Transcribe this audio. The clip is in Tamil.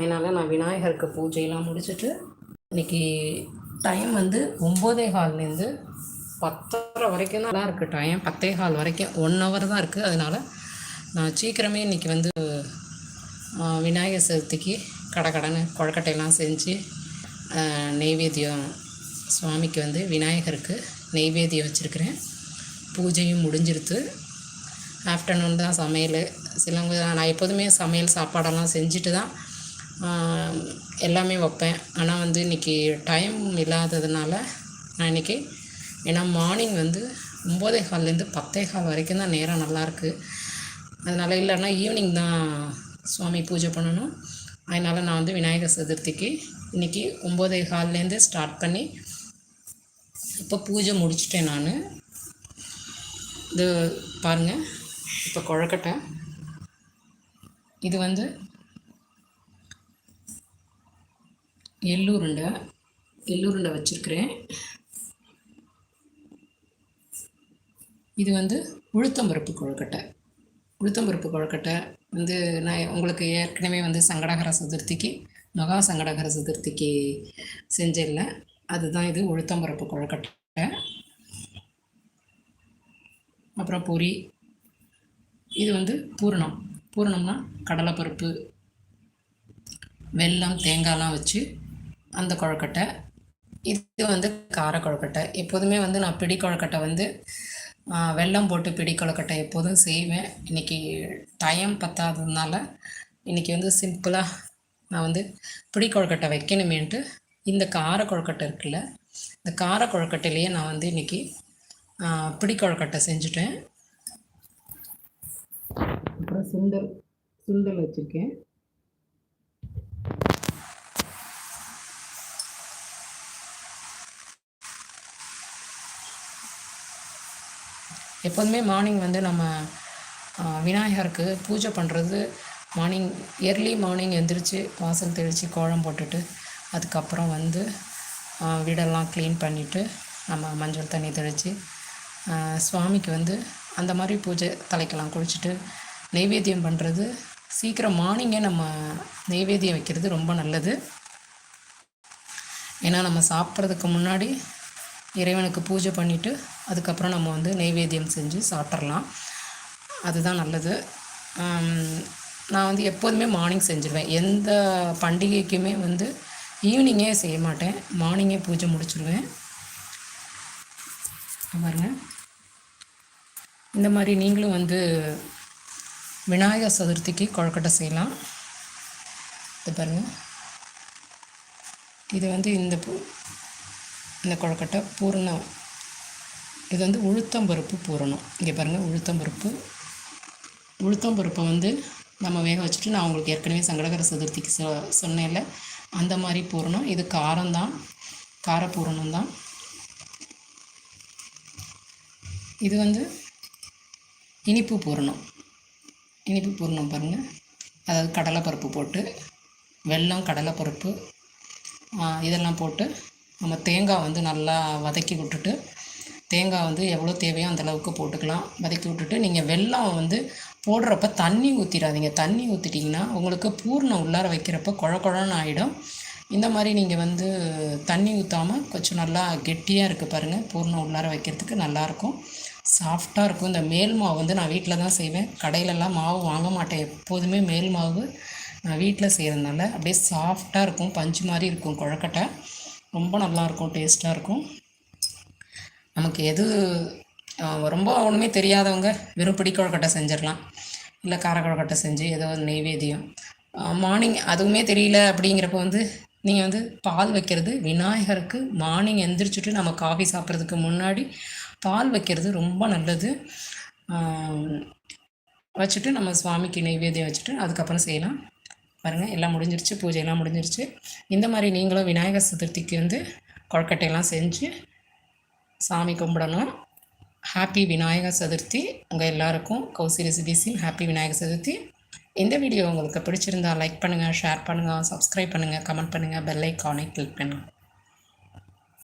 அதனால் நான் விநாயகருக்கு பூஜையெல்லாம் முடிச்சுட்டு இன்றைக்கி டைம் வந்து ஒம்போதே கால்லேருந்து பத்தரை வரைக்கும் தான் இருக்குது டைம் பத்தே கால் வரைக்கும் ஒன் ஹவர் தான் இருக்குது அதனால் நான் சீக்கிரமே இன்றைக்கி வந்து விநாயகர் சதுர்த்திக்கு கடை கடனு கொழக்கட்டையெல்லாம் செஞ்சு நெய்வேத்தியம் சுவாமிக்கு வந்து விநாயகருக்கு நெய்வேத்தியம் வச்சுருக்கிறேன். பூஜையும் முடிஞ்சிருத்து. ஆஃப்டர்நூன் தான் சமையல். சிலவங்க நான் எப்போதுமே சமையல் சாப்பாடெல்லாம் செஞ்சுட்டு தான் எல்லாமே வைப்பேன். ஆனால் வந்து இன்றைக்கி டைம் இல்லாததுனால நான் இன்றைக்கி ஏன்னா மார்னிங் வந்து ஒம்போதே கால்லேருந்து பத்தே கால் வரைக்கும் தான் நேரம் நல்லாயிருக்கு அதனால் இல்லைன்னா ஈவினிங் தான் சுவாமி பூஜை பண்ணணும். அதனால் நான் வந்து விநாயகர் சதுர்த்திக்கு இன்றைக்கி ஒம்போதே கால்லேருந்து ஸ்டார்ட் பண்ணி இப்போ பூஜை முடிச்சிட்டேன் நான். இது பாருங்கள் இப்போ குழக்கட்டை. இது வந்து எள்ளுருண்டை எள்ளுருண்டை வச்சுருக்கிறேன். இது வந்து உளுத்தம்பருப்பு கொழுக்கட்டை. உளுத்தம்பருப்பு கொழுக்கட்டை வந்து நான் உங்களுக்கு ஏற்கனவே வந்து சங்கடகர சதுர்த்திக்கு மகா சங்கடகர சதுர்த்திக்கு செஞ்சிடல அதுதான் இது உளுத்தம்பருப்பு கொழுக்கட்டை. அப்புறம் பொரி. இது வந்து பூரணம். பூரணம்னா கடலைப்பருப்பு வெல்லம் தேங்காய்லாம் வச்சு அந்த கொழுக்கட்டை. இது வந்து கார கொழுக்கட்டை. எப்போதுமே வந்து நான் பிடி கொழுக்கட்டை வந்து வெள்ளம் வெல்லம் போட்டு பிடி கொழுக்கட்டை எப்போதும் செய்வேன். இன்றைக்கி டைம் பத்தாததுனால இன்றைக்கி வந்து சிம்பிளாக நான் வந்து பிடி கொழுக்கட்டை வைக்கணுமேன்ட்டு இந்த கார கொழுக்கட்டை இருக்குல்ல இந்த கார கொழுக்கட்டையிலேயே நான் வந்து இன்றைக்கி பிடி கொழுக்கட்டை செஞ்சுட்டேன். அப்புறம் சுண்டல் சுண்டல் வச்சுருக்கேன். எப்போதுமே மார்னிங் வந்து நம்ம விநாயகருக்கு பூஜை பண்ணுறது மார்னிங் இயர்லி மார்னிங் எந்திரிச்சு வாசல் தெளித்து கோலம் போட்டுட்டு அதுக்கப்புறம் வந்து வீடெல்லாம் க்ளீன் பண்ணிவிட்டு நம்ம மஞ்சள் தண்ணி தெளித்து சுவாமிக்கு வந்து அந்த மாதிரி பூஜை தலைக்கெல்லாம் குளிச்சுட்டு நெய்வேத்தியம் பண்ணுறது சீக்கிரம் மார்னிங்கே நம்ம நெய்வேத்தியம் வைக்கிறது ரொம்ப நல்லது. ஏன்னா நம்ம சாப்பிட்றதுக்கு முன்னாடி இறைவனுக்கு பூஜை பண்ணிவிட்டு அதுக்கப்புறம் நம்ம வந்து நெய்வேத்தியம் செஞ்சு சாப்பிட்றலாம். அதுதான் நல்லது. நான் வந்து எப்போதுமே மார்னிங் செஞ்சுருவேன். எந்த பண்டிகைக்குமே வந்து ஈவினிங்கே செய்ய மாட்டேன். மார்னிங்கே பூஜை முடிச்சிடுவேன் பாருங்க. இந்த மாதிரி நீங்களும் வந்து விநாயகர் சதுர்த்திக்கு கொழுக்கட்டை செய்யலாம். இது பாருங்கள் இது வந்து இந்த பூ இந்த கொழுக்கட்டை பூரணம். இது வந்து உளுத்தம்பருப்பு பூரணம். இங்கே பாருங்கள் உளுத்தம்பருப்பு உளுத்தம்பருப்பை வந்து நம்ம வேக வச்சுட்டு நான் உங்களுக்கு ஏற்கனவே சங்கடகர சதுர்த்திக்கு சொ சொன்னேன்ல அந்த மாதிரி பூரணம். இது காரம்தான் கார பூரணம் தான். இது வந்து இனிப்பு பூரணம். இனிப்பு பூரணம் பாருங்கள் அதாவது கடலைப்பருப்பு போட்டு வெல்லம் கடலைப்பருப்பு இதெல்லாம் போட்டு நம்ம தேங்காய் வந்து நல்லா வதக்கி விட்டுட்டு தேங்காய் வந்து எவ்வளோ தேவையோ அந்த அளவுக்கு போட்டுக்கலாம். வதக்கி விட்டுட்டு நீங்கள் வெல்லம் வந்து போடுறப்ப தண்ணி ஊற்றிடாதீங்க தண்ணி ஊற்றிட்டிங்கன்னா உங்களுக்கு பூர்ணம் உள்ளார வைக்கிறப்ப குழ குழன்னு ஆகிடும் இந்த மாதிரி நீங்கள் வந்து தண்ணி ஊற்றாமல் கொஞ்சம் நல்லா கெட்டியாக இருக்குது பாருங்கள் பூர்ணம் உள்ளார வைக்கிறதுக்கு நல்லாயிருக்கும் சாஃப்டாக இருக்கும். இந்த மேல் மாவு வந்து நான் வீட்டில் தான் செய்வேன். கடையிலலாம் மாவு வாங்க மாட்டேன். எப்போதுமே மேல் மாவு நான் வீட்டில் செய்கிறதுனால அப்படியே சாஃப்டாக இருக்கும். பஞ்சு மாதிரி இருக்கும் குழக்கட்டை. ரொம்ப நல்லாயிருக்கும் டேஸ்ட்டாக இருக்கும் நமக்கு எது ரொம்ப ஒன்றுமே தெரியாதவங்க வெறும் பிடி கொழுக்கட்டை செஞ்சிடலாம். இல்லை கார செஞ்சு ஏதோ ஒரு நெய்வேத்தியம். மார்னிங் அதுவுமே தெரியல அப்படிங்கிறப்ப வந்து நீங்கள் வந்து பால் வைக்கிறது விநாயகருக்கு மார்னிங் எந்திரிச்சிட்டு நம்ம காஃபி சாப்பிட்றதுக்கு முன்னாடி பால் வைக்கிறது ரொம்ப நல்லது. வச்சுட்டு நம்ம சுவாமிக்கு நெய்வேத்தியம் வச்சுட்டு அதுக்கப்புறம் செய்யலாம். பாருங்கள் எல்லாம் முடிஞ்சிருச்சு பூஜையெல்லாம் முடிஞ்சிருச்சு. இந்த மாதிரி நீங்களும் விநாயகர் சதுர்த்திக்கு வந்து கொழக்கட்டையெல்லாம் செஞ்சு சாமி கும்பிடணும். ஹாப்பி விநாயகர் சதுர்த்தி. உங்கள் எல்லாருக்கும் கௌசி ரெசிபிஸின் ஹாப்பி விநாயகர் சதுர்த்தி. இந்த வீடியோ உங்களுக்கு பிடிச்சிருந்தா லைக் பண்ணுங்கள் ஷேர் பண்ணுங்கள் சப்ஸ்கிரைப் பண்ணுங்கள் கமெண்ட் பண்ணுங்கள் பெல் ஐக்கானை கிளிக் பண்ணுங்கள்